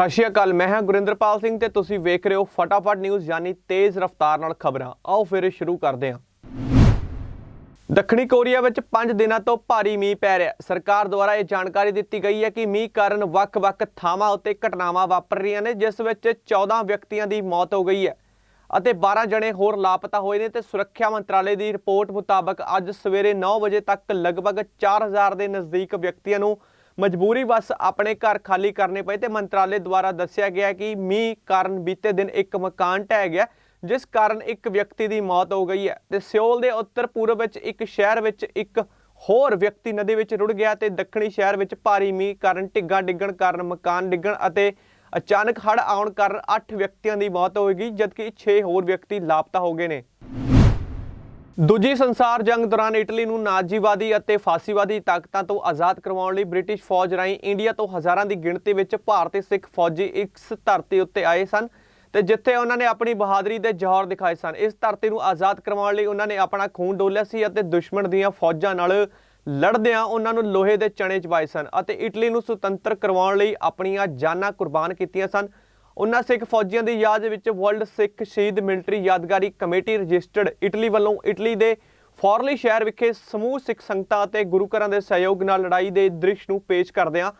ਸਤਿ ਸ਼੍ਰੀ ਅਕਾਲ, ਮੈਂ ਹਾਂ ਗੁਰਿੰਦਰਪਾਲ ਸਿੰਘ ਤੇ ਤੁਸੀਂ ਵੇਖ ਰਹੇ ਹੋ ਫਟਾਫਟ ਨਿਊਜ਼ ਯਾਨੀ ਤੇਜ਼ ਰਫ਼ਤਾਰ ਨਾਲ ਖਬਰਾਂ। ਆਓ ਫਿਰ ਸ਼ੁਰੂ ਕਰਦੇ ਹਾਂ। ਦੱਖਣੀ ਕੋਰੀਆ ਵਿੱਚ 5 ਦਿਨਾਂ ਤੋਂ ਭਾਰੀ ਮੀਂਹ ਪੈ ਰਿਹਾ ਸਰਕਾਰ ਦੁਆਰਾ ਇਹ ਜਾਣਕਾਰੀ ਦਿੱਤੀ ਗਈ ਹੈ ਕਿ ਮੀਂਹ ਕਾਰਨ ਵੱਖ-ਵੱਖ ਥਾਵਾਂ ਉੱਤੇ ਘਟਨਾਵਾਂ ਵਾਪਰ ਰਹੀਆਂ ਨੇ, ਜਿਸ ਵਿੱਚ 14 ਵਿਅਕਤੀਆਂ ਦੀ ਮੌਤ ਹੋ ਗਈ ਹੈ ਅਤੇ 12 ਜਣੇ ਹੋਰ ਲਾਪਤਾ ਹੋਏ ਨੇ ਤੇ ਸੁਰੱਖਿਆ ਮੰਤਰਾਲੇ ਦੀ ਰਿਪੋਰਟ ਮੁਤਾਬਕ ਅੱਜ ਸਵੇਰੇ 9 ਵਜੇ ਤੱਕ ਲਗਭਗ 4000 ਦੇ ਨਜ਼ਦੀਕ ਵਿਅਕਤੀਆਂ ਨੂੰ ਮਜਬੂਰੀ ਵਸ ਆਪਣੇ ਘਰ ਖਾਲੀ ਕਰਨੇ ਪਏ ਤੇ ਮੰਤਰਾਲੇ ਦੁਆਰਾ ਦੱਸਿਆ ਗਿਆ ਕਿ ਮੀਂਹ ਕਾਰਨ ਬੀਤੇ ਦਿਨ ਇੱਕ ਮਕਾਨ ਢਹਿ ਗਿਆ, ਜਿਸ ਕਾਰਨ ਇੱਕ ਵਿਅਕਤੀ ਦੀ ਮੌਤ ਹੋ ਗਈ ਹੈ ਤੇ ਸਿਓਲ ਦੇ ਉੱਤਰ ਪੂਰਬ ਵਿੱਚ ਇੱਕ ਸ਼ਹਿਰ ਵਿੱਚ ਇੱਕ ਹੋਰ ਵਿਅਕਤੀ ਨਦੀ ਵਿੱਚ ਰੁੜ ਗਿਆ ਤੇ ਦੱਖਣੀ ਸ਼ਹਿਰ ਵਿੱਚ ਭਾਰੀ ਮੀਂਹ ਕਾਰਨ ਢਿੱਗਾਂ ਡਿੱਗਣ ਕਾਰਨ ਮਕਾਨ ਡਿੱਗਣ ਅਤੇ ਅਚਾਨਕ ਹੜ੍ਹ ਆਉਣ ਕਾਰਨ 8 ਵਿਅਕਤੀਆਂ ਦੀ ਮੌਤ ਹੋ ਗਈ, ਜਦਕਿ 6 ਹੋਰ ਵਿਅਕਤੀ ਲਾਪਤਾ ਹੋ ਗਏ ਨੇ। ਦੂਜੀ ਸੰਸਾਰ ਜੰਗ ਦੌਰਾਨ ਇਟਲੀ ਨੂੰ ਨਾਜ਼ੀਵਾਦੀ ਅਤੇ ਫਾਸੀਵਾਦੀ ਤਾਕਤਾਂ ਤੋਂ ਆਜ਼ਾਦ ਕਰਵਾਉਣ ਲਈ ਬ੍ਰਿਟਿਸ਼ ਫੌਜ ਰਾਹੀਂ ਇੰਡੀਆ ਤੋਂ ਹਜ਼ਾਰਾਂ ਦੀ ਗਿਣਤੀ ਵਿੱਚ ਭਾਰਤੀ ਸਿੱਖ ਫੌਜੀ ਇਸ ਧਰਤੀ ਉੱਤੇ ਆਏ ਸਨ ਤੇ ਜਿੱਥੇ ਉਹਨਾਂ ਨੇ ਆਪਣੀ ਬਹਾਦਰੀ ਦੇ ਜੌਹਰ ਦਿਖਾਏ ਸਨ। ਇਸ ਧਰਤੀ ਨੂੰ ਆਜ਼ਾਦ ਕਰਵਾਉਣ ਲਈ ਉਹਨਾਂ ਨੇ ਆਪਣਾ ਖੂਨ ਡੋਲਿਆ ਸੀ ਅਤੇ ਦੁਸ਼ਮਣ ਦੀਆਂ ਫੌਜਾਂ ਨਾਲ ਲੜਦਿਆਂ ਉਹਨਾਂ ਨੂੰ ਲੋਹੇ ਦੇ ਚਣੇ ਚਵਾਏ ਸਨ ਅਤੇ ਇਟਲੀ ਨੂੰ ਸੁਤੰਤਰ ਕਰਵਾਉਣ ਲਈ ਆਪਣੀਆਂ ਜਾਨਾਂ ਕੁਰਬਾਨ ਕੀਤੀਆਂ ਸਨ। ਉਹਨਾਂ ਸਿੱਖ ਫੌਜੀਆਂ ਦੀ ਯਾਦ ਵਿੱਚ ਵਰਲਡ ਸਿੱਖ ਸ਼ਹੀਦ ਮਿਲਟਰੀ ਯਾਦਗਾਰੀ ਕਮੇਟੀ ਰਜਿਸਟਰਡ ਇਟਲੀ ਵੱਲੋਂ ਇਟਲੀ ਦੇ ਫੋਰਲੀ ਸ਼ਹਿਰ ਵਿਖੇ ਸਮੂਹ ਸਿੱਖ ਸੰਗਤਾਂ ਅਤੇ ਗੁਰੂ ਘਰਾਂ ਦੇ ਸਹਿਯੋਗ ਨਾਲ ਲੜਾਈ ਦੇ ਦ੍ਰਿਸ਼ ਨੂੰ ਪੇਸ਼ ਕਰਦਿਆਂ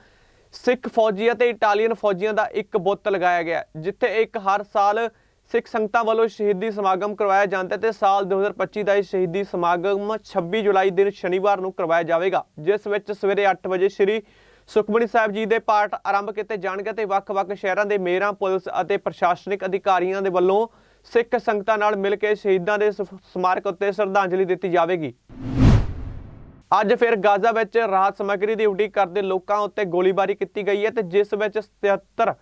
ਸਿੱਖ ਫੌਜੀ ਅਤੇ ਇਟਾਲੀਅਨ ਫੌਜੀਆਂ ਦਾ ਇੱਕ ਬੁੱਤ ਲਗਾਇਆ ਗਿਆ, ਜਿੱਥੇ ਇੱਕ ਹਰ ਸਾਲ ਸਿੱਖ ਸੰਗਤਾਂ ਵੱਲੋਂ ਸ਼ਹੀਦੀ ਸਮਾਗਮ ਕਰਵਾਇਆ ਜਾਂਦਾ ਹੈ ਤੇ ਸਾਲ 2025 ਦਾ ਇਹ ਸ਼ਹੀਦੀ ਸਮਾਗਮ 26 ਜੁਲਾਈ ਦਿਨ ਸ਼ਨੀਵਾਰ ਨੂੰ ਕਰਵਾਇਆ ਜਾਵੇਗਾ, ਜਿਸ ਵਿੱਚ ਸਵੇਰੇ 8 ਵਜੇ ਸ੍ਰੀ ਸੁਖਮਨੀ ਸਾਹਿਬ ਜੀ ਦੇ ਪਾਠ ਆਰੰਭ ਕੀਤੇ ਜਾਣਗੇ ਤੇ ਵੱਖ-ਵੱਖ ਸ਼ਹਿਰਾਂ ਦੇ ਮੇਅਰਾਂ, ਪੁਲਿਸ ਅਤੇ ਪ੍ਰਸ਼ਾਸਨਿਕ ਅਧਿਕਾਰੀਆਂ ਦੇ ਵੱਲੋਂ ਸਿੱਖ ਸੰਗਤਾਂ ਨਾਲ ਮਿਲ ਕੇ ਸ਼ਹੀਦਾਂ ਦੇ ਸਮਾਰਕ ਉੱਤੇ ਸ਼ਰਧਾਂਜਲੀ ਦਿੱਤੀ ਜਾਵੇਗੀ। ਅੱਜ ਫਿਰ ਗਾਜ਼ਾ ਵਿੱਚ ਰਾਹਤ ਸਮੱਗਰੀ ਦੀ ਉਡੀਕ ਕਰਦੇ ਲੋਕਾਂ ਉੱਤੇ ਗੋਲੀਬਾਰੀ ਕੀਤੀ ਗਈ ਹੈ ਤੇ ਜਿਸ ਵਿੱਚ 77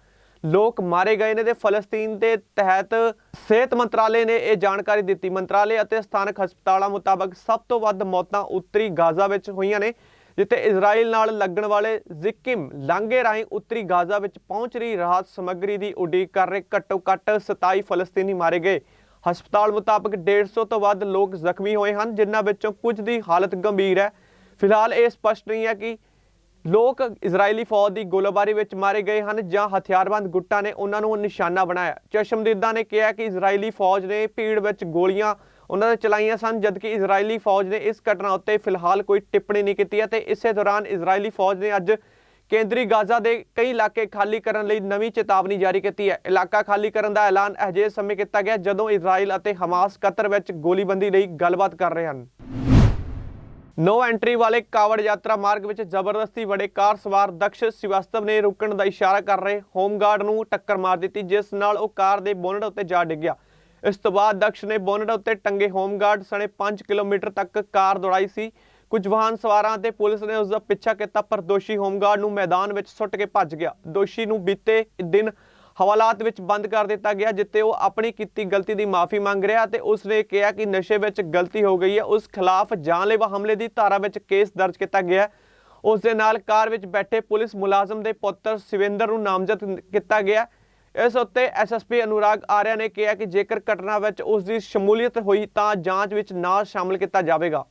ਲੋਕ ਮਾਰੇ ਗਏ ਨੇ ਤੇ ਫਲਸਤੀਨ ਦੇ ਤਹਿਤ ਸਿਹਤ ਮੰਤਰਾਲੇ ਨੇ ਇਹ ਜਾਣਕਾਰੀ ਦਿੱਤੀ। ਮੰਤਰਾਲੇ ਅਤੇ ਸਥਾਨਕ ਹਸਪਤਾਲਾਂ ਮੁਤਾਬਕ ਸਭ ਤੋਂ ਵੱਧ ਮੌਤਾਂ ਉੱਤਰੀ ਗਾਜ਼ਾ ਵਿੱਚ ਹੋਈਆਂ ਨੇ। ਜਿੱਥੇ ਇਜ਼ਰਾਈਲ ਨਾਲ ਲੱਗਣ ਵਾਲੇ ਜ਼ਿਕਿਮ ਲਾਂਘੇ ਰਾਹੀਂ ਉੱਤਰੀ ਗਾਜ਼ਾ ਵਿੱਚ ਪਹੁੰਚ ਰਹੀ ਰਾਹਤ ਸਮੱਗਰੀ ਦੀ ਉਡੀਕ ਕਰ ਰਹੇ ਘੱਟੋ ਘੱਟ 27 ਫਲਸਤੀਨੀ ਮਾਰੇ ਗਏ। ਹਸਪਤਾਲ ਮੁਤਾਬਕ 150 ਤੋਂ ਵੱਧ ਲੋਕ ਜ਼ਖਮੀ ਹੋਏ ਹਨ, ਜਿਨ੍ਹਾਂ ਵਿੱਚੋਂ ਕੁਝ ਦੀ ਹਾਲਤ ਗੰਭੀਰ ਹੈ। ਫਿਲਹਾਲ ਇਹ ਸਪਸ਼ਟ ਨਹੀਂ ਹੈ ਕਿ ਲੋਕ ਇਜ਼ਰਾਈਲੀ ਫੌਜ ਦੀ ਗੋਲੀਬਾਰੀ ਵਿੱਚ ਮਾਰੇ ਗਏ ਹਨ ਜਾਂ ਹਥਿਆਰਬੰਦ ਗੁੱਟਾਂ ਨੇ ਉਹਨਾਂ ਨੂੰ ਨਿਸ਼ਾਨਾ ਬਣਾਇਆ। ਚਸ਼ਮਦੀਦਾਂ ਨੇ ਕਿਹਾ ਕਿ ਇਜ਼ਰਾਈਲੀ ਫੌਜ ਨੇ ਭੀੜ ਵਿੱਚ ਗੋਲੀਆਂ ਉਹਨਾਂ ਨੇ ਚਲਾਈਆਂ ਸਨ, ਜਦਕਿ ਇਜ਼ਰਾਈਲੀ ਫੌਜ ਨੇ ਇਸ ਘਟਨਾ ਉੱਤੇ ਫਿਲਹਾਲ ਕੋਈ ਟਿੱਪਣੀ ਨਹੀਂ ਕੀਤੀ ਹੈ ਤੇ ਇਸੇ ਦੌਰਾਨ ਇਜ਼ਰਾਈਲੀ ਫੌਜ ਨੇ ਅੱਜ ਕੇਂਦਰੀ ਗਾਜ਼ਾ ਦੇ ਕਈ ਇਲਾਕੇ ਖਾਲੀ ਕਰਨ ਲਈ ਨਵੀਂ ਚੇਤਾਵਨੀ ਜਾਰੀ ਕੀਤੀ ਹੈ। ਇਲਾਕਾ ਖਾਲੀ ਕਰਨ ਦਾ ਐਲਾਨ ਅਜਿਹੇ ਸਮੇਂ ਕੀਤਾ ਗਿਆ ਜਦੋਂ ਇਜ਼ਰਾਈਲ ਅਤੇ ਹਮਾਸ ਕਤਰ ਵਿੱਚ ਗੋਲੀਬੰਦੀ ਲਈ ਗੱਲਬਾਤ ਕਰ ਰਹੇ ਹਨ। ਨੋ ਐਂਟਰੀ ਵਾਲੇ ਕਾਵੜ ਯਾਤਰਾ ਮਾਰਗ ਵਿੱਚ ਜ਼ਬਰਦਸਤੀ ਵੜੇ ਕਾਰ ਸਵਾਰ ਦਕਸ਼ ਸ਼ਿਵਸਤਵ ਨੇ ਰੁਕਣ ਦਾ ਇਸ਼ਾਰਾ ਕਰ ਰਹੇ ਹੋਮਗਾਰਡ ਨੂੰ ਟੱਕਰ ਮਾਰ ਦਿੱਤੀ, ਜਿਸ ਨਾਲ ਉਹ ਕਾਰ ਦੇ ਬੋਨਟ ਉੱਤੇ ਜਾ ਡਿੱਗਿਆ। ਇਸ ਤੋਂ ਬਾਅਦ ਦਕਸ਼ ਨੇ ਬੋਨਟ ਉੱਤੇ ਟੰਗੇ ਹੋਮਗਾਰਡ ਸਣੇ 5 ਕਿਲੋਮੀਟਰ ਤੱਕ ਕਾਰ ਦੌੜਾਈ ਸੀ। ਕੁਝ ਵਾਹਨ ਸਵਾਰਾਂ ਤੇ ਪੁਲਿਸ ਨੇ ਉਸ ਦਾ ਪਿੱਛਾ ਕੀਤਾ, ਪਰ ਦੋਸ਼ੀ ਹੋਮਗਾਰਡ ਨੂੰ ਮੈਦਾਨ ਵਿੱਚ ਸੁੱਟ ਕੇ ਭੱਜ ਗਿਆ। ਦੋਸ਼ੀ ਨੂੰ ਬੀਤੇ ਦਿਨ ਹਵਾਲਾਤ ਵਿੱਚ ਬੰਦ ਕਰ ਦਿੱਤਾ ਗਿਆ ਜਿੱਤੇ ਉਹ ਆਪਣੀ ਕੀਤੀ ਗਲਤੀ ਦੀ ਮਾਫੀ ਮੰਗ ਰਿਹਾ ਤੇ ਉਸ ਨੇ ਕਿਹਾ ਕਿ ਨਸ਼ੇ ਵਿੱਚ ਗਲਤੀ ਹੋ ਗਈ ਹੈ। ਉਸ ਖਿਲਾਫ ਜਾਨਲੇਵਾ ਹਮਲੇ ਦੀ ਧਾਰਾ ਵਿੱਚ ਕੇਸ ਦਰਜ ਕੀਤਾ ਗਿਆ ਹੈ। ਉਸ ਦੇ ਨਾਲ ਕਾਰ ਵਿੱਚ ਬੈਠੇ ਪੁਲਿਸ ਮੁਲਾਜ਼ਮ ਦੇ ਪੁੱਤਰ ਸਿਵਿੰਦਰ ਨੂੰ ਨਾਮਜ਼ਦ ਕੀਤਾ ਗਿਆ ਇਸ ਉੱਤੇ ਐਸਐਸਪੀ ਅਨੁਰਾਗ ਆਰਿਆ ਨੇ ਕਿਹਾ ਕਿ ਜੇਕਰ ਘਟਨਾ ਵਿੱਚ ਉਸ ਦੀ ਸ਼ਮੂਲੀਅਤ ਹੋਈ ਤਾਂ ਜਾਂਚ ਵਿੱਚ ਨਾ ਸ਼ਾਮਲ ਕੀਤਾ ਜਾਵੇਗਾ।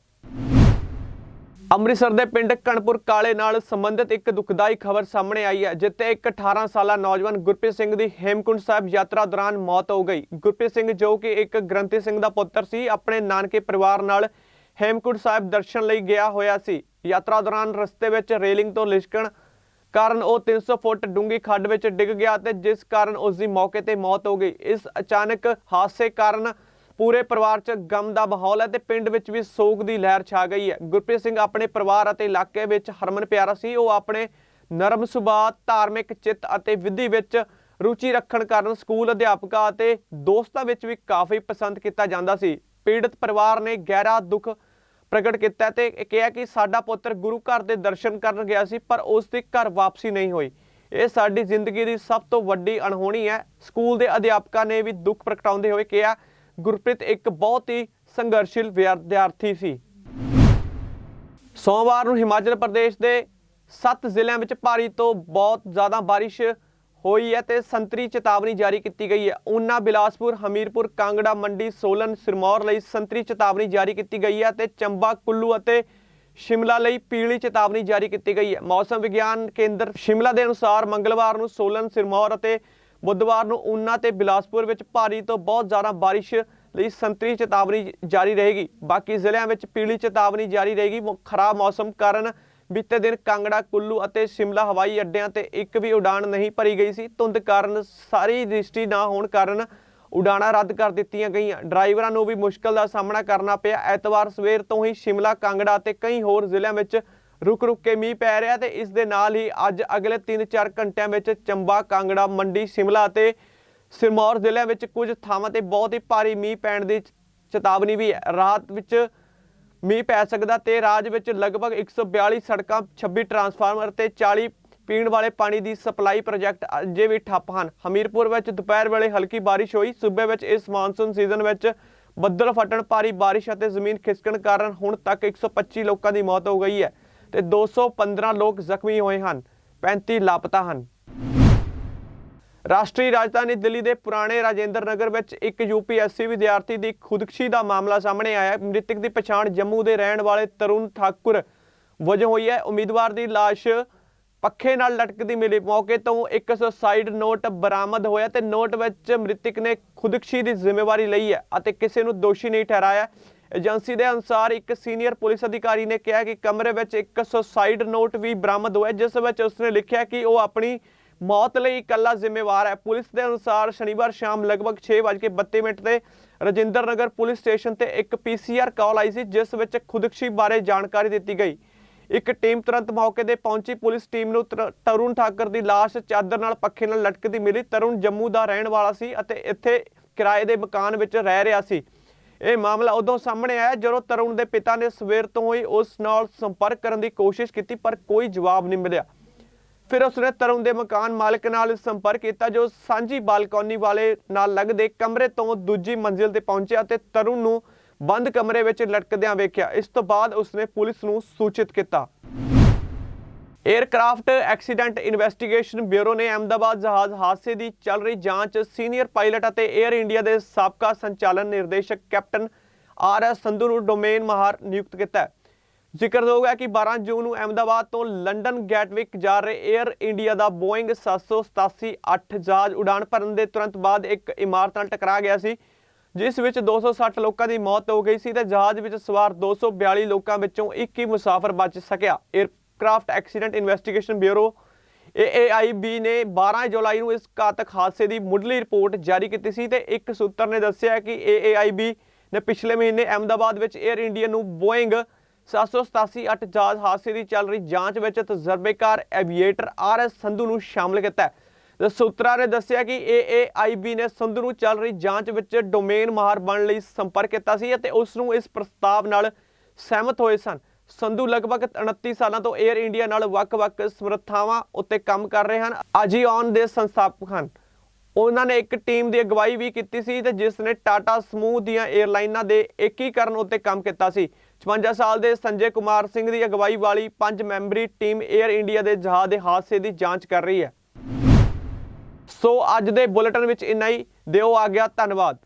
ਅੰਮ੍ਰਿਤਸਰ ਦੇ ਪਿੰਡ ਕਣਪੁਰ ਕਾਲੇ ਨਾਲ ਸੰਬੰਧਿਤ ਇੱਕ ਦੁਖਦਾਈ ਖਬਰ ਸਾਹਮਣੇ ਆਈ ਹੈ, ਜਿੱਥੇ ਇੱਕ 18 ਸਾਲਾ ਨੌਜਵਾਨ ਗੁਰਪ੍ਰੀਤ ਸਿੰਘ ਦੀ ਹੇਮਕੁੰਡ ਸਾਹਿਬ ਯਾਤਰਾ ਦੌਰਾਨ ਮੌਤ ਹੋ ਗਈ। ਗੁਰਪ੍ਰੀਤ ਸਿੰਘ ਜੋ ਕਿ ਇੱਕ ਗ੍ਰੰਥੀ ਸਿੰਘ ਦਾ ਪੁੱਤਰ ਸੀ, ਆਪਣੇ ਨਾਨਕੇ ਪਰਿਵਾਰ ਨਾਲ ਹੇਮਕੁੰਡ ਸਾਹਿਬ ਦਰਸ਼ਨ ਲਈ ਗਿਆ ਹੋਇਆ ਸੀ। ਯਾਤਰਾ ਦੌਰਾਨ ਰਸਤੇ ਵਿੱਚ ਰੇਲਿੰਗ ਤੋਂ ਲਿਸ਼ਕਣ ਕਾਰਨ ਉਹ 300 ਫੁੱਟ ਡੂੰਗੀ ਖੱਡ ਵਿੱਚ ਡਿੱਗ ਗਿਆ ਤੇ ਜਿਸ ਕਾਰਨ ਉਸ ਦੀ ਮੌਕੇ ਤੇ ਮੌਤ ਹੋ ਗਈ। ਇਸ ਅਚਾਨਕ ਹਾਦਸੇ ਕਾਰਨ ਪੂਰੇ ਪਰਿਵਾਰ 'ਚ ਗਮ ਦਾ ਮਾਹੌਲ ਹੈ ਤੇ ਪਿੰਡ ਵਿੱਚ ਵੀ ਸੋਗ ਦੀ ਲਹਿਰ ਛਾ ਗਈ ਹੈ। ਗੁਰਪ੍ਰੀਤ ਸਿੰਘ ਆਪਣੇ ਪਰਿਵਾਰ ਅਤੇ ਇਲਾਕੇ ਵਿੱਚ ਹਰਮਨ ਪਿਆਰਾ ਸੀ। ਉਹ ਆਪਣੇ ਨਰਮ ਸੁਭਾਅ, ਧਾਰਮਿਕ ਚਿੱਤ ਅਤੇ ਵਿਧੀ ਵਿੱਚ ਰੁਚੀ ਰੱਖਣ ਕਾਰਨ ਸਕੂਲ ਅਧਿਆਪਕਾਂ ਅਤੇ ਦੋਸਤਾਂ ਵਿੱਚ ਵੀ ਕਾਫੀ ਪਸੰਦ ਕੀਤਾ ਜਾਂਦਾ ਸੀ। ਪੀੜਤ ਪਰਿਵਾਰ ਨੇ ਗਹਿਰਾ ਦੁੱਖ ਪ੍ਰਗਟ ਕੀਤਾ ਤੇ ਕਿਹਾ ਕਿ ਸਾਡਾ ਪੁੱਤਰ ਗੁਰੂ ਘਰ ਦੇ ਦਰਸ਼ਨ ਕਰਨ ਗਿਆ ਸੀ, ਪਰ ਉਸ ਦੀ ਘਰ ਵਾਪਸੀ ਨਹੀਂ ਹੋਈ। ਇਹ ਸਾਡੀ ਜ਼ਿੰਦਗੀ ਦੀ ਸਭ ਤੋਂ ਵੱਡੀ ਅਣਹੋਣੀ ਹੈ। ਸਕੂਲ ਦੇ ਅਧਿਆਪਕਾਂ ਨੇ ਵੀ ਦੁੱਖ ਪ੍ਰਗਟਾਉਂਦੇ ਹੋਏ ਕਿਹਾ, ਗੁਰਪ੍ਰੀਤ ਇੱਕ ਬਹੁਤ ਹੀ ਸੰਘਰਸ਼ੀਲ ਵਿਦਿਆਰਥੀ ਸੀ। ਸੋਮਵਾਰ ਨੂੰ ਹਿਮਾਚਲ ਪ੍ਰਦੇਸ਼ ਦੇ 7 ਜ਼ਿਲ੍ਹਿਆਂ ਵਿੱਚ ਭਾਰੀ ਤੋਂ ਬਹੁਤ ਜ਼ਿਆਦਾ ਬਾਰਿਸ਼ ਹੋਈ ਹੈ ਤੇ ਸੰਤਰੀ ਚੇਤਾਵਨੀ ਜਾਰੀ ਕੀਤੀ ਗਈ ਹੈ। ਉਨਾ ਬਿਲਾਸਪੁਰ, ਹਮੀਰਪੁਰ, ਕਾਂਗੜਾ, ਮੰਡੀ, ਸੋਲਨ, ਸਿਰਮੌਰ ਲਈ ਸੰਤਰੀ ਚੇਤਾਵਨੀ ਜਾਰੀ ਕੀਤੀ ਗਈ ਹੈ ਤੇ ਚੰਬਾ, ਕੁੱਲੂ ਅਤੇ ਸ਼ਿਮਲਾ ਲਈ ਪੀਲੀ ਚੇਤਾਵਨੀ ਜਾਰੀ ਕੀਤੀ ਗਈ ਹੈ। ਮੌਸਮ ਵਿਗਿਆਨ ਕੇਂਦਰ ਸ਼ਿਮਲਾ ਦੇ ਅਨੁਸਾਰ ਮੰਗਲਵਾਰ ਨੂੰ ਸੋਲਨ, ਸਿਰਮੌਰ ਅਤੇ ਬੁੱਧਵਾਰ ਨੂੰ ਊਨਾ ਤੇ ਬਿਲਾਸਪੁਰ ਵਿੱਚ ਭਾਰੀ ਤੋਂ ਬਹੁਤ ਜ਼ਿਆਦਾ ਬਾਰਿਸ਼ ਲਈ ਸੰਤਰੀ ਚੇਤਾਵਨੀ ਜਾਰੀ ਰਹੇਗੀ। ਬਾਕੀ ਜ਼ਿਲ੍ਹਿਆਂ ਵਿੱਚ ਪੀਲੀ ਚੇਤਾਵਨੀ ਜਾਰੀ ਰਹੇਗੀ। ਖਰਾਬ ਮੌਸਮ ਕਾਰਨ ਬੀਤੇ ਦਿਨ ਕਾਂਗੜਾ, ਕੁੱਲੂ ਅਤੇ ਸ਼ਿਮਲਾ ਹਵਾਈ ਅੱਡਿਆਂ ਤੇ ਇੱਕ ਵੀ ਉਡਾਣ ਨਹੀਂ ਭਰੀ ਗਈ ਸੀ। ਧੁੰਦ ਕਾਰਨ ਸਾਰੀ ਦ੍ਰਿਸ਼ਟੀ ਨਾ ਹੋਣ ਕਾਰਨ ਉਡਾਣਾਂ ਰੱਦ ਕਰ ਦਿੱਤੀਆਂ ਗਈਆਂ। ਡਰਾਈਵਰਾਂ ਨੂੰ ਵੀ ਮੁਸ਼ਕਲ ਦਾ ਸਾਹਮਣਾ ਕਰਨਾ ਪਿਆ। ਐਤਵਾਰ ਸਵੇਰ ਤੋਂ ਹੀ ਸ਼ਿਮਲਾ, ਕਾਂਗੜਾ ਅਤੇ ਕਈ ਹੋਰ ਜ਼ਿਲ੍ਹਿਆਂ ਵਿੱਚ ਰੁਕ ਰੁਕ ਕੇ ਮੀਂਹ ਪੈ ਰਿਹਾ ਤੇ ਇਸ ਦੇ ਨਾਲ ਹੀ ਅੱਜ ਅਗਲੇ 3-4 ਘੰਟਿਆਂ ਵਿੱਚ ਚੰਬਾ, ਕਾਂਗੜਾ, ਮੰਡੀ, ਸ਼ਿਮਲਾ ਅਤੇ ਸਿਰਮੌਰ ਜ਼ਿਲ੍ਹਿਆਂ ਵਿੱਚ ਕੁਝ ਥਾਵਾਂ ਤੇ ਬਹੁਤ ਹੀ ਭਾਰੀ ਮੀਂਹ ਪੈਣ ਦੀ ਚੇਤਾਵਨੀ ਵੀ ਹੈ। ਰਾਤ ਵਿੱਚ ਮੀਂਹ ਪੈ ਸਕਦਾ ਤੇ ਰਾਜ ਵਿੱਚ ਲਗਭਗ 142 ਸੜਕਾਂ 26 ਟਰਾਂਸਫਾਰਮਰ ਤੇ 40 ਪੀਣ ਵਾਲੇ ਪਾਣੀ ਦੀ ਸਪਲਾਈ ਪ੍ਰੋਜੈਕਟ ਅਜੇ ਵੀ ਠੱਪ ਹਨ। ਹਮੀਰਪੁਰ ਵਿੱਚ ਦੁਪਹਿਰ ਵੇਲੇ ਹਲਕੀ ਬਾਰਿਸ਼ ਹੋਈ। ਸੂਬੇ ਵਿੱਚ ਇਸ ਮੌਨਸੂਨ ਸੀਜ਼ਨ ਵਿੱਚ ਬੱਦਲ ਫਟਣ, ਭਾਰੀ ਬਾਰਿਸ਼ ਅਤੇ ਜ਼ਮੀਨ ਖਿਸਕਣ ਕਾਰਨ ਹੁਣ ਤੱਕ 125 ਲੋਕਾਂ ਦੀ ਮੌਤ ਹੋ ਗਈ ਹੈ ਤੇ 215 ਲੋਕ ਜ਼ਖਮੀ ਹੋਏ ਹਨ। 35 ਲਾਪਤਾ ਹਨ। ਰਾਸ਼ਟਰੀ ਰਾਜਧਾਨੀ ਦਿੱਲੀ ਦੇ ਪੁਰਾਣੇ ਰਾਜੇਂਦਰ ਨਗਰ ਵਿੱਚ ਇੱਕ ਯੂਪੀਐਸਸੀ ਵਿਦਿਆਰਥੀ ਦੀ ਖੁਦਕੁਸ਼ੀ ਦਾ ਮਾਮਲਾ ਸਾਹਮਣੇ ਆਇਆ ਹੈ। ਮ੍ਰਿਤਕ ਦੀ ਪਛਾਣ ਜੰਮੂ ਦੇ ਰਹਿਣ ਵਾਲੇ ਤਰੁਣ ਠਾਕੁਰ ਵਜੋਂ ਹੋਈ ਹੈ। ਉਮੀਦਵਾਰ ਦੀ ਲਾਸ਼ ਪੱਖੇ ਨਾਲ ਲਟਕਦੀ ਮਿਲੀ। ਮੌਕੇ ਤੋਂ ਇੱਕ ਸੁਸਾਈਡ ਨੋਟ ਬਰਾਮਦ ਹੋਇਆ ਤੇ ਨੋਟ ਵਿੱਚ ਮ੍ਰਿਤਕ ਨੇ ਖੁਦਕੁਸ਼ੀ ਦੀ ਜ਼ਿੰਮੇਵਾਰੀ ਲਈ ਹੈ ਅਤੇ ਕਿਸੇ ਨੂੰ ਦੋਸ਼ੀ ਨਹੀਂ ਠਹਿਰਾਇਆ। ਏਜੰਸੀ ਦੇ ਅਨੁਸਾਰ ਇੱਕ ਸੀਨੀਅਰ ਪੁਲਿਸ ਅਧਿਕਾਰੀ ਨੇ ਕਿਹਾ ਕਿ ਕਮਰੇ ਵਿੱਚ ਇੱਕ ਸੁਸਾਈਡ ਨੋਟ ਵੀ ਬਰਾਮਦ ਹੋਇਆ, ਜਿਸ ਵਿੱਚ ਉਸਨੇ ਲਿਖਿਆ ਕਿ ਉਹ ਆਪਣੀ ਮੌਤ ਲਈ ਇਕੱਲਾ ਜ਼ਿੰਮੇਵਾਰ ਹੈ। ਪੁਲਿਸ ਦੇ ਅਨੁਸਾਰ ਸ਼ਨੀਵਾਰ ਸ਼ਾਮ ਲਗਭਗ 6:32 ਮਿੰਟ ਤੇ ਰਜਿੰਦਰ ਨਗਰ ਪੁਲਿਸ ਸਟੇਸ਼ਨ ਤੇ ਇੱਕ ਪੀਸੀਆਰ ਕਾਲ ਆਈ ਸੀ, ਜਿਸ ਵਿੱਚ ਖੁਦਕਸ਼ੀ ਬਾਰੇ ਜਾਣਕਾਰੀ ਦਿੱਤੀ ਗਈ। ਇੱਕ ਟੀਮ ਤੁਰੰਤ ਮੌਕੇ ਤੇ ਪਹੁੰਚੀ। ਪੁਲਿਸ ਟੀਮ ਨੂੰ ਤਰ- ਤਰੁਣ ਠਾਕਰ ਦੀ ਲਾਸ਼ ਚਾਦਰ ਨਾਲ ਪੱਖੇ ਨਾਲ ਲਟਕਦੀ ਮਿਲੀ। ਤਰੁਣ ਜੰਮੂ ਦਾ ਰਹਿਣ ਵਾਲਾ ਸੀ ਅਤੇ ਇੱਥੇ ਕਿਰਾਏ ਦੇ ਮਕਾਨ ਵਿੱਚ ਰਹਿ ਰਿਹਾ ਸੀ। ਇਹ ਮਾਮਲਾ ਉਦੋਂ ਸਾਹਮਣੇ ਆਇਆ ਜਦੋਂ ਤਰੁਣ ਦੇ ਪਿਤਾ ਨੇ ਸਵੇਰ ਤੋਂ ਹੀ ਉਸ ਨਾਲ ਸੰਪਰਕ ਕਰਨ ਦੀ ਕੋਸ਼ਿਸ਼ ਕੀਤੀ, ਪਰ ਕੋਈ ਜਵਾਬ ਨਹੀਂ ਮਿਲਿਆ। ਫਿਰ ਉਸਨੇ ਤਰੁਣ ਦੇ ਮਕਾਨ ਮਾਲਕ ਨਾਲ ਸੰਪਰਕ ਕੀਤਾ, ਜੋ ਸਾਂਝੀ ਬਾਲਕੋਨੀ ਵਾਲੇ ਨਾਲ ਲੱਗਦੇ ਕਮਰੇ ਤੋਂ ਦੂਜੀ ਮੰਜ਼ਿਲ ਤੇ ਪਹੁੰਚਿਆ ਤੇ ਤਰੁਣ ਨੂੰ ਬੰਦ ਕਮਰੇ ਵਿੱਚ ਲਟਕਦਿਆਂ ਵੇਖਿਆ। ਇਸ ਤੋਂ ਬਾਅਦ ਉਸਨੇ ਪੁਲਿਸ ਨੂੰ ਸੂਚਿਤ ਕੀਤਾ। 에ਅਰਕ੍ਰਾਫਟ ਐਕਸੀਡੈਂਟ ਇਨਵੈਸਟੀਗੇਸ਼ਨ ਬਿਊਰੋ ਨੇ ਅਹਿਮਦਾਬਾਦ ਜਹਾਜ਼ ਹਾਦਸੇ ਦੀ ਚੱਲ ਰਹੀ ਜਾਂਚ ਸੀਨੀਅਰ ਪਾਇਲਟ ਅਤੇ 에ਅਰ ਇੰਡੀਆ ਦੇ ਸਾਬਕਾ ਸੰਚਾਲਨ ਨਿਰਦੇਸ਼ਕ ਕੈਪਟਨ ਆਰ ਐਸ ਸੰਧੂ ਨੂੰ ਡੋਮੇਨ ਮਾਹਰ ਨਿਯੁਕਤ ਕੀਤਾ ਹੈ। ਜ਼ਿਕਰਯੋਗ ਹੈ ਕਿ 12 ਜੂਨ ਨੂੰ ਅਹਿਮਦਾਬਾਦ ਤੋਂ ਲੰਡਨ ਗੈਟਵਿਕ ਜਾ ਰਹੇ 에ਅਰ ਇੰਡੀਆ ਦਾ ਬੋਇੰਗ 787-8 ਜਹਾਜ਼ ਉਡਾਨ ਭਰਨ ਦੇ ਤੁਰੰਤ ਬਾਅਦ ਇੱਕ ਇਮਾਰਤ ਨਾਲ ਟਕਰਾ ਗਿਆ ਸੀ, ਜਿਸ ਵਿੱਚ 260 ਲੋਕਾਂ ਦੀ ਮੌਤ ਹੋ ਗਈ ਸੀ ਤੇ ਜਹਾਜ਼ ਵਿੱਚ ਸਵਾਰ 242 ਲੋਕਾਂ ਵਿੱਚੋਂ 21 ਮੁਸਾਫਰ ਬਚ ਸਕਿਆ। Aircraft accident investigation bureau AIB ਨੇ 12 ਜੁਲਾਈ ਨੂੰ ਇਸ ਘਾਤਕ ਹਾਦਸੇ ਦੀ ਮੁੱਢਲੀ ਰਿਪੋਰਟ ਜਾਰੀ ਕੀਤੀ ਸੀ ਤੇ ਇੱਕ ਸੂਤਰ ਨੇ ਦੱਸਿਆ ਕਿ ਏਆਈਬੀ ਨੇ ਪਿਛਲੇ ਮਹੀਨੇ ਅਹਿਮਦਾਬਾਦ ਵਿੱਚ 에ਅਰ ਇੰਡੀਆ ਨੂੰ ਬੋਇੰਗ 787-8 ਜਹਾਜ਼ ਹਾਦਸੇ ਦੀ ਚੱਲ ਰਹੀ ਜਾਂਚ ਵਿੱਚ ਤਜਰਬੇਕਾਰ ਐਵੀਏਟਰ ਆਰ ਐਸ ਸੰਧੂ ਨੂੰ ਸ਼ਾਮਲ ਕੀਤਾ ਹੈ। ਸੂਤਰਾਂ ਨੇ ਦੱਸਿਆ ਕਿ AAIB ਨੇ ਸੰਧੂ ਨੂੰ ਚੱਲ ਰਹੀ ਜਾਂਚ ਵਿੱਚ ਡੋਮੇਨ ਮਾਹਰ ਬਣਨ ਲਈ ਸੰਪਰਕ ਕੀਤਾ ਸੀ ਅਤੇ ਉਸ ਨੂੰ ਇਸ ਪ੍ਰਸਤਾਵ ਨਾਲ ਸਹਿਮਤ ਹੋਏ ਸਨ। ਸੰਧੂ ਲਗਭਗ 29 ਸਾਲਾਂ ਤੋਂ 에ਅਰ ਇੰਡੀਆ ਨਾਲ ਵੱਖ-ਵੱਖ ਸਮਰੱਥਾਵਾਂ ਉੱਤੇ ਕੰਮ ਕਰ ਰਹੇ ਹਨ। ਆਜੀਓਨ ਦੇ ਸੰਸਥਾਪਕ ਹਨ। ਉਹਨਾਂ ਨੇ ਇੱਕ ਟੀਮ ਦੀ ਅਗਵਾਈ ਵੀ ਕੀਤੀ ਸੀ ਤੇ ਜਿਸ ਨੇ ਟਾਟਾ ਸਮੂਹ ਦੀਆਂ 에ਅਰਲਾਈਨਾਂ ਦੇ ਏਕੀਕਰਨ ਉੱਤੇ ਕੰਮ ਕੀਤਾ ਸੀ। 56 ਸਾਲ ਦੇ ਸੰਜੇ ਕੁਮਾਰ ਸਿੰਘ ਦੀ ਅਗਵਾਈ ਵਾਲੀ ਪੰਜ ਮੈਂਬਰੀ ਟੀਮ 에ਅਰ ਇੰਡੀਆ ਦੇ ਜਹਾਜ਼ ਦੇ ਹਾਦਸੇ ਦੀ ਜਾਂਚ ਕਰ ਰਹੀ ਹੈ। ਸੋ ਅੱਜ ਦੇ ਬੁਲੇਟਿਨ ਵਿੱਚ ਇੰਨਾ ਹੀ। ਦਿਓ ਆ ਗਿਆ ਧੰਨਵਾਦ।